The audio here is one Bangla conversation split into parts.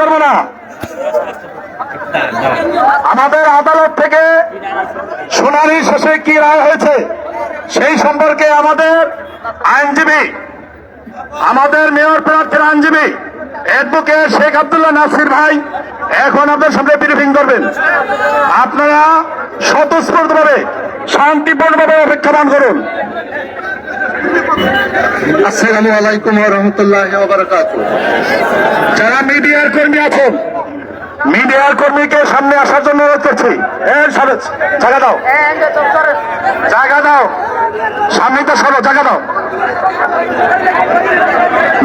করব না। আমাদের আদালত থেকে শুনানি শেষে কি রায় হয়েছে সেই সম্পর্কে আমাদের আইনজীবী, আমাদের মেয়র প্রার্থীর আইনজীবী অ্যাডভোকেট শেখ আব্দুল্লাহ নাসির ভাই এখন আপনার সামনে ব্রিফিং করবেন। আপনারা স্বতঃস্ফূর্তভাবে শান্তিপূর্ণভাবে অপেক্ষামান করুন। আসসালামু আলাইকুম রহমতুল্লাহ যারা মিডিয়ার কর্মী আছেন, মিডিয়ার কর্মীকে সামনে আসার জন্য অনুরোধ করছি। জায়গা দাও। জায়গা দাও। সামনে তো সরো, জায়গা দাও।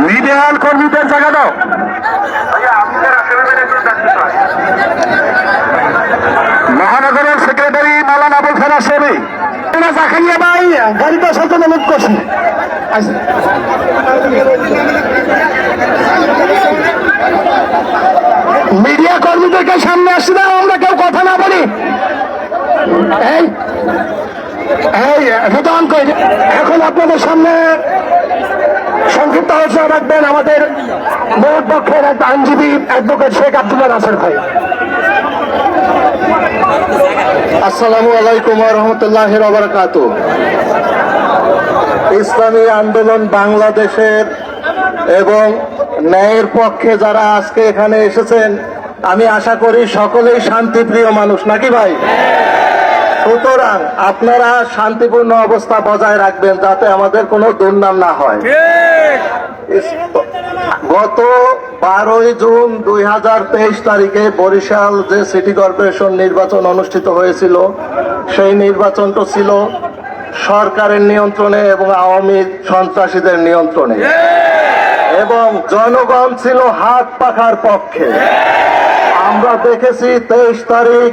মিডিয়ার কর্মীদের জায়গা দাও। মহানগরের সেক্রেটারি মালান আবুল ফেরা সেবি। জাকারিয়া ভাই গাড়িটা সাথে অনুরোধ করছি আচ্ছা। মিডিয়া কর্মীদেরকে সামনে আসছি না আমরা কেউ কথা না বলি। এখন আপনাদের সামনে সংক্ষিপ্ত আলোচনা রাখবেন আমাদের মেয়র পক্ষের এক আইনজীবী অ্যাডভোকেট শেখ আব্দুল্লাহ নাসের ভাই। আসসালামু আলাইকুম রহমতুল্লাহ বারকাত ইসলামী আন্দোলন বাংলাদেশের এবং ন্যায়ের পক্ষে যারা আজকে এখানে এসেছেন, আমি আশা করি সকলেই শান্তিপ্রিয় মানুষ, নাকি ভাই? সুতরাং আপনারা শান্তিপূর্ণ অবস্থা বজায় রাখবেন যাতে আমাদের কোনো দুর্নাম না হয়। গত বারোই জুন দুই হাজার তেইশ তারিখে বরিশাল যে সিটি কর্পোরেশন নির্বাচন অনুষ্ঠিত হয়েছিল, সেই নির্বাচনটা ছিল সরকারের নিয়ন্ত্রণে এবং আওয়ামী সন্ত্রাসীদের নিয়ন্ত্রণে। এবং জনগণ ছিল হাত পাখার পক্ষে। আমরা দেখেছি তেইশ তারিখ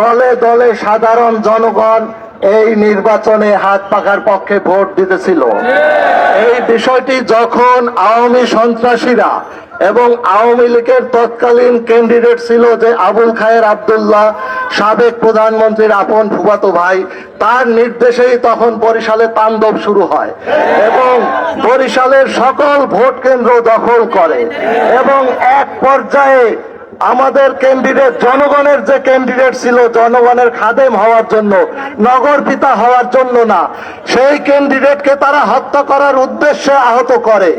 দলে দলে সাধারণ জনগণ এই নির্বাচনে হাত পাকার পক্ষে ভোট দিতেছিল। এই বিষয়টি যখন আওয়ামী সন্ত্রাসীরা এবং আওয়ামী লীগের তৎকালীন ক্যান্ডিডেট ছিল যে আবুল খায়ের আবদুল্লাহ, সাবেক প্রধানমন্ত্রীর আপন ফুফাতো ভাই, তার নির্দেশেই তখন বরিশালে তাণ্ডব শুরু হয় এবং বরিশালের সকল ভোট কেন্দ্র দখল করে এবং এক পর্যায়ে আমাদের ক্যান্ডিডেট জনগণের যে ক্যান্ডিডেট ছিল জনগণের খাদেম হওয়ার জন্য নগর পিতা হওয়ার জন্য না সেই ক্যান্ডিডেটকে তারা হত্যা করার উদ্দেশ্যে আহত করে।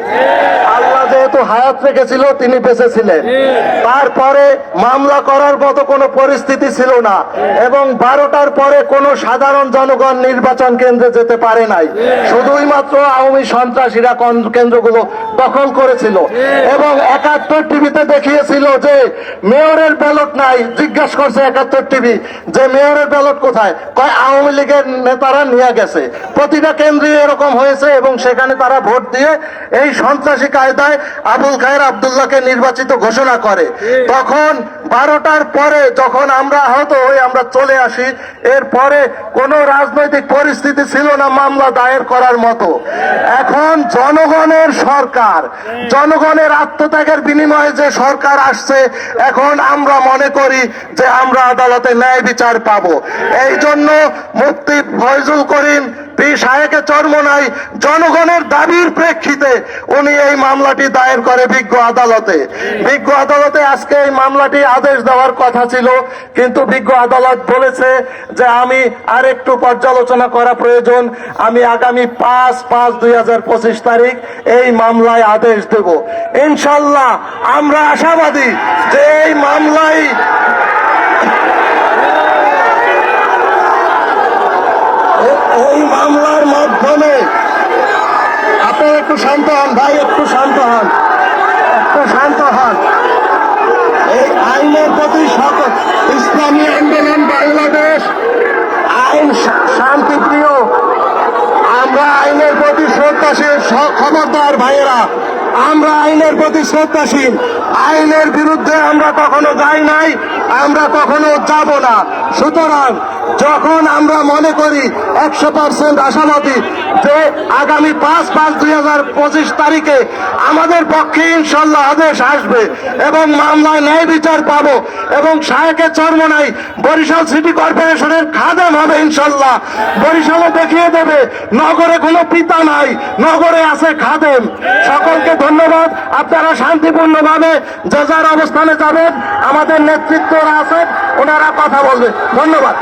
হায়াত রেখেছিল তিনি বেঁচে ছিলেন তারপরে মামলা করার মতো কোনো পরিস্থিতি ছিল না এবং বারোটার পরে কোনো সাধারণ জনগণ নির্বাচন কেন্দ্রে যেতে পারে নাই। শুধুই মাত্র আওয়ামী সন্ত্রাসীরা কেন্দ্রগুলো দখল করেছিল এবং একাত্তর টিভিতে দেখিয়েছিল যে মেয়রের ব্যালট নাই। জিজ্ঞাসা করছে একাত্তর টিভি যে মেয়রের ব্যালট কোথায়? কয় আওয়ামী লীগের নেতারা নিয়ে গেছে। প্রতিটা কেন্দ্রে এরকম হয়েছে এবং সেখানে তারা ভোট দিয়ে এই সন্ত্রাসী কায়দায় আবুল খায়ের আবদুল্লাহকে নির্বাচিত ঘোষণা করে। তখন বারোটার পরে যখন আমরা আহত হই আমরা চলে আসি, এরপরে কোনো রাজনৈতিক পরিস্থিতি ছিল না মামলা দায়ের করার মতো। এখন জনগণের সরকার, জনগণের আত্মত্যাগের বিনিময়ে যে সরকার আসছে, এখন আমরা মনে করি যে আমরা আদালতে ন্যায় বিচার পাবো। এই জন্য মুফতি ফয়জুল করিম পি সাহেকে চর্মনাই জনগণের দাবির প্রেক্ষিতে উনি এই মামলাটি দায়ের করে বিজ্ঞ আদালতে। বিজ্ঞ আদালতে আজকে এই মামলাটি আদেশ দেওয়ার কথা ছিল, কিন্তু বিজ্ঞ আদালত বলেছে যে আমি আর একটু পর্যালোচনা করা প্রয়োজন। আমি আগামী পাঁচ পাঁচ দুই তারিখ এই মামলায় আদেশ দেব। ইনশাল্লাহ আমরা আশাবাদী যে এই মামলায় এই মামলার মাধ্যমে আপনি একটু শান্ত হন, ভাই, একটু শান্ত হন, একটু শান্ত হন। এই আইনের প্রতি সকল ইসলামী আন্দোলন বাংলাদেশ, আইন শান্তিপ্রিয়। আমরা আইনের প্রতি শ্রদ্ধাশীল খবরদার ভাইয়েরা, আমরা আইনের প্রতি শ্রদ্ধাশীল। আইনের বিরুদ্ধে আমরা কখনো যাই নাই, আমরা কখনো যাব না। সুতরাং যখন আমরা মনে করি একশো পার্সেন্ট আশাবাদী যে আগামী পাঁচ পাঁচ দুই হাজার পঁচিশ তারিখে আমাদের পক্ষে ইনশাল্লাহ আদেশ আসবে এবং মামলায় ন্যায় বিচার পাব এবং সাহেকে চর্ম নাই বরিশাল সিটি কর্পোরেশনের খাদেম হবে ইনশাল্লাহ। বরিশালে দেখিয়ে দেবে, নগরে কোনো পিতা নাই, নগরে আছে খাদেম। সকলকে ধন্যবাদ। আপনারা শান্তিপূর্ণভাবে যে যার অবস্থানে যাবেন, আমাদের নেতৃত্বরা আছেন, ওনারা কথা বলবে ধন্যবাদ।